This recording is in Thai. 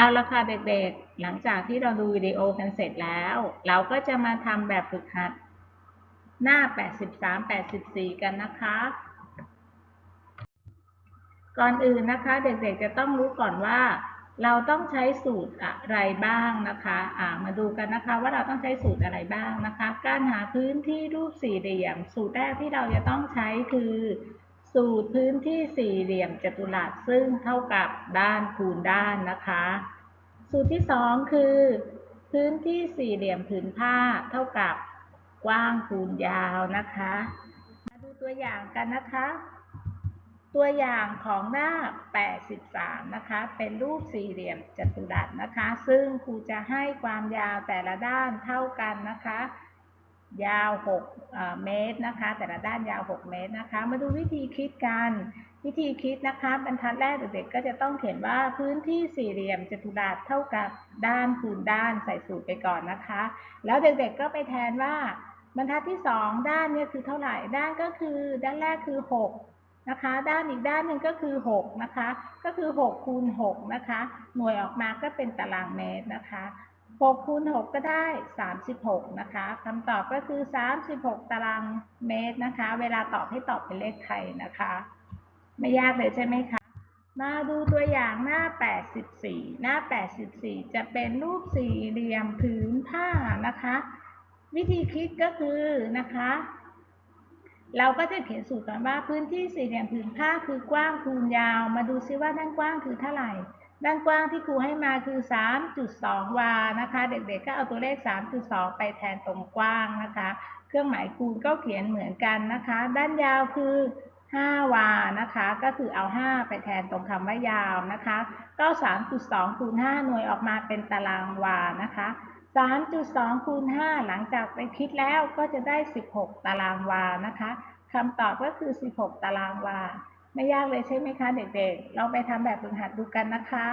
เอาละค่ะเด็กๆ หลังจากที่เราดูวิดีโอกันเสร็จแล้ว เราก็จะมาทำแบบฝึกหัด หน้า 83 84 กันนะคะ ก่อนอื่นนะคะเด็กๆ จะต้องรู้ก่อนว่า เราต้องใช้สูตรอะไรบ้างนะคะอ่ามาดูกันนะคะว่าเราต้องใช้สูตรอะไรบ้างนะคะ การหาพื้นที่รูปสี่เหลี่ยม สูตรแรกที่เราจะต้องใช้คือ สูตรพื้นที่สี่เหลี่ยมจัตุรัสซึ่งเท่ากับด้านคูณด้านนะคะ สูตรที่สองคือ พื้นที่สี่เหลี่ยมผืนผ้าเท่ากับกว้างคูณยาวนะคะ มาดูตัวอย่างกันนะคะ ตัวอย่างของหน้า 83 นะคะ เป็นรูปสี่เหลี่ยมจัตุรัสนะคะ ซึ่งครูจะให้ความยาวแต่ละด้านเท่ากันนะคะ ยาว6เมตรนะคะ แต่ละด้านยาว 6 เมตรนะคะ มาดูวิธีคิดกัน วิธีคิดนะคะบรรทัดแรกเด็กๆก็จะต้องเขียนว่าพื้นที่สี่เหลี่ยมจัตุรัสเท่ากับด้านคูณด้านใส่สูตรไปก่อนนะคะ แล้วเด็กๆก็ไปแทนว่าบรรทัดที่ 2 ด้านเนี่ยคือเท่าไหร่ด้านก็คือด้านแรกคือ 6 นะคะ ด้านอีกด้านหนึ่งก็คือ 6 นะคะ ก็คือ 6 คูณ 6 นะคะ หน่วยออกมาก็เป็นตารางเมตรนะคะ 6คูณ6ก็ได้ 36 นะคะคำตอบก็คือ 36 ตารางเมตรนะคะ เวลาตอบให้ตอบเป็นเลขไทยนะคะ ไม่ยากเลยใช่ไหมคะ มาดูตัวอย่างหน้า 84 หน้า 84 จะเป็นรูปสี่เหลี่ยมผืนผ้านะคะ วิธีคิดก็คือนะคะ เราก็จะเขียนสูตรก่อนว่าพื้นที่สี่เหลี่ยมผืนผ้าคือกว้างคูณยาว มาดูซิว่าด้านกว้างคือเท่าไหร่ ด้านกว้างที่ครูให้มาคือ 3.2 วา นะคะ เด็กๆ ก็เอาตัวเลข 3.2 ไปแทนตรงกว้างนะคะ เครื่องหมายคูณก็เขียนเหมือนกันนะคะ ด้านยาวคือ 5 วา นะคะ ก็คือเอา 5 ไปแทนตรงคำว่ายาวนะคะ ก็ 3.2 คูณ 5 หน่วยออกมาเป็นตารางวา นะคะ 3.2 คูณ 5 หลังจากไปคิดแล้วก็จะได้ 16 ตารางวา นะคะคำตอบก็คือ 16 ตารางวา ไม่ยากเลยใช่ไหมคะเด็กๆเราไปทำแบบฝึกหัดดูกันนะคะ